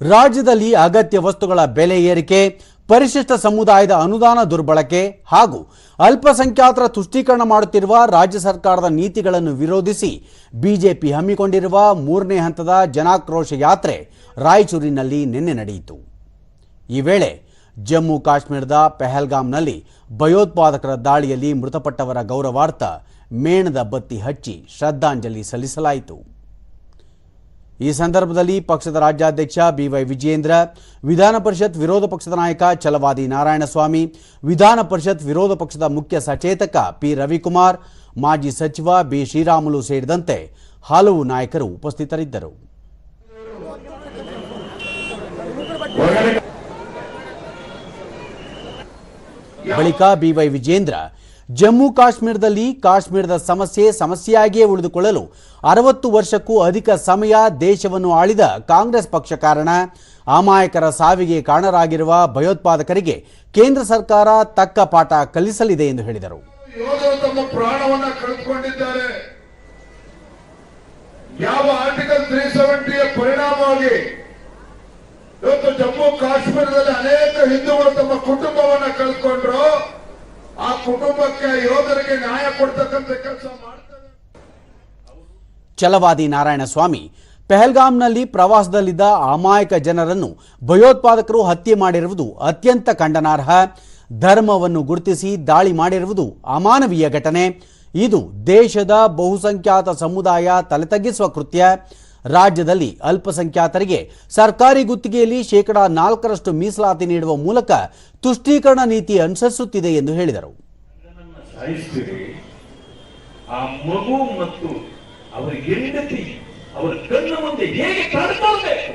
ರಾಜ್ಯದಲ್ಲಿ ಅಗತ್ಯ ವಸ್ತುಗಳ ಬೆಲೆ ಏರಿಕೆ, ಪರಿಶಿಷ್ಟ ಸಮುದಾಯದ ಅನುದಾನ ದುರ್ಬಳಕೆ ಹಾಗೂ ಅಲ್ಪಸಂಖ್ಯಾತರ ತುಷ್ಟೀಕರಣ ಮಾಡುತ್ತಿರುವ ರಾಜ್ಯ ಸರ್ಕಾರದ ನೀತಿಗಳನ್ನು ವಿರೋಧಿಸಿ ಬಿಜೆಪಿ ಹಮ್ಮಿಕೊಂಡಿರುವ ಮೂರನೇ ಹಂತದ ಜನಾಕ್ರೋಶ ಯಾತ್ರೆ ರಾಯಚೂರಿನಲ್ಲಿ ನಿನ್ನೆ ನಡೆಯಿತು. ಈ ವೇಳೆ ಜಮ್ಮು ಕಾಶ್ಮೀರದ ಪೆಹಲ್ಗಾಮ್ನಲ್ಲಿ ಭಯೋತ್ಪಾದಕರ ದಾಳಿಯಲ್ಲಿ ಮೃತಪಟ್ಟವರ ಗೌರವಾರ್ಥ ಮೇಣದ ಬತ್ತಿ ಹಚ್ಚಿ ಶ್ರದ್ಧಾಂಜಲಿ ಸಲ್ಲಿಸಲಾಯಿತು. ಈ ಸಂದರ್ಭದಲ್ಲಿ ಪಕ್ಷದ ರಾಜ್ಯಾಧ್ಯಕ್ಷ ಬಿವೈ ವಿಜಯೇಂದ್ರ, ವಿಧಾನ ಪರಿಷತ್ ವಿರೋಧ ಪಕ್ಷದ ನಾಯಕ ಛಲವಾದಿ ನಾರಾಯಣಸ್ವಾಮಿ, ವಿಧಾನ ಪರಿಷತ್ ವಿರೋಧ ಪಕ್ಷದ ಮುಖ್ಯ ಸಚೇತಕ ಪಿ ರವಿಕುಮಾರ್, ಮಾಜಿ ಸಚಿವ ಬಿ ಶ್ರೀರಾಮುಲು ಸೇರಿದಂತೆ ಹಲವು ನಾಯಕರು ಉಪಸ್ಥಿತರಿದ್ದರು. ಬಳಿಕ ಬಿವೈ ವಿಜೇಂದ್ರ ಜಮ್ಮು ಕಾಶ್ಮೀರದಲ್ಲಿ ಕಾಶ್ಮೀರದ ಸಮಸ್ಯೆ ಸಮಸ್ಯೆಯಾಗಿಯೇ ಉಳಿದುಕೊಳ್ಳಲು ಅರವತ್ತು ವರ್ಷಕ್ಕೂ ಅಧಿಕ ಸಮಯ ದೇಶವನ್ನು ಆಳಿದ ಕಾಂಗ್ರೆಸ್ ಪಕ್ಷ ಕಾರಣ. ಅಮಾಯಕರ ಸಾವಿಗೆ ಕಾರಣರಾಗಿರುವ ಭಯೋತ್ಪಾದಕರಿಗೆ ಕೇಂದ್ರ ಸರ್ಕಾರ ತಕ್ಕ ಪಾಠ ಕಲಿಸಲಿದೆ ಎಂದು ಹೇಳಿದರು. ಯಾವ ಆರ್ಟಿಕಲ್ ತ್ರೀ ಸೆವೆಂಟಿಯ ಪರಿಣಾಮವಾಗಿ ಜಮ್ಮು ಕಾಶ್ಮೀರದಲ್ಲಿ ಅನೇಕ ಹಿಂದೂಗಳು ತಮ್ಮ ಆ ಕುಟುಂಬಕ್ಕೆ ಯೋಧರಿಗೆ ನ್ಯಾಯ ಕೆಲಸ ಛಲವಾದಿ ನಾರಾಯಣಸ್ವಾಮಿ ಪೆಹಲ್ಗಾಮ್ನಲ್ಲಿ ಪ್ರವಾಸದಲ್ಲಿದ್ದ ಅಮಾಯಕ ಜನರನ್ನು ಭಯೋತ್ಪಾದಕರು ಹತ್ಯೆ ಮಾಡಿರುವುದು ಅತ್ಯಂತ ಖಂಡನಾರ್ಹ. ಧರ್ಮವನ್ನು ಗುರುತಿಸಿ ದಾಳಿ ಮಾಡಿರುವುದು ಅಮಾನವೀಯ ಘಟನೆ. ಇದು ದೇಶದ ಬಹುಸಂಖ್ಯಾತ ಸಮುದಾಯ ತಲೆತಗ್ಗಿಸುವ ಕೃತ್ಯ. ರಾಜ್ಯದಲ್ಲಿ ಅಲ್ಪಸಂಖ್ಯಾತರಿಗೆ ಸರ್ಕಾರಿ ಗುತ್ತಿಗೆಯಲ್ಲಿ ಶೇಕಡಾ ನಾಲ್ಕರಷ್ಟು ಮೀಸಲಾತಿ ನೀಡುವ ಮೂಲಕ ತುಷ್ಟೀಕರಣ ನೀತಿ ಅನುಸರಿಸುತ್ತಿದೆ ಎಂದು ಹೇಳಿದರು. ಸಾಯಿಸ್ತೀರಿ ಆ ಮಗು ಮತ್ತು ಅವರ ಹೆಂಡತಿ ಅವರ ಕಣ್ಣ ಮುಂದೆ ಹೇಗೆ ಕಾಡ್ಕೊಳ್ಬೇಕು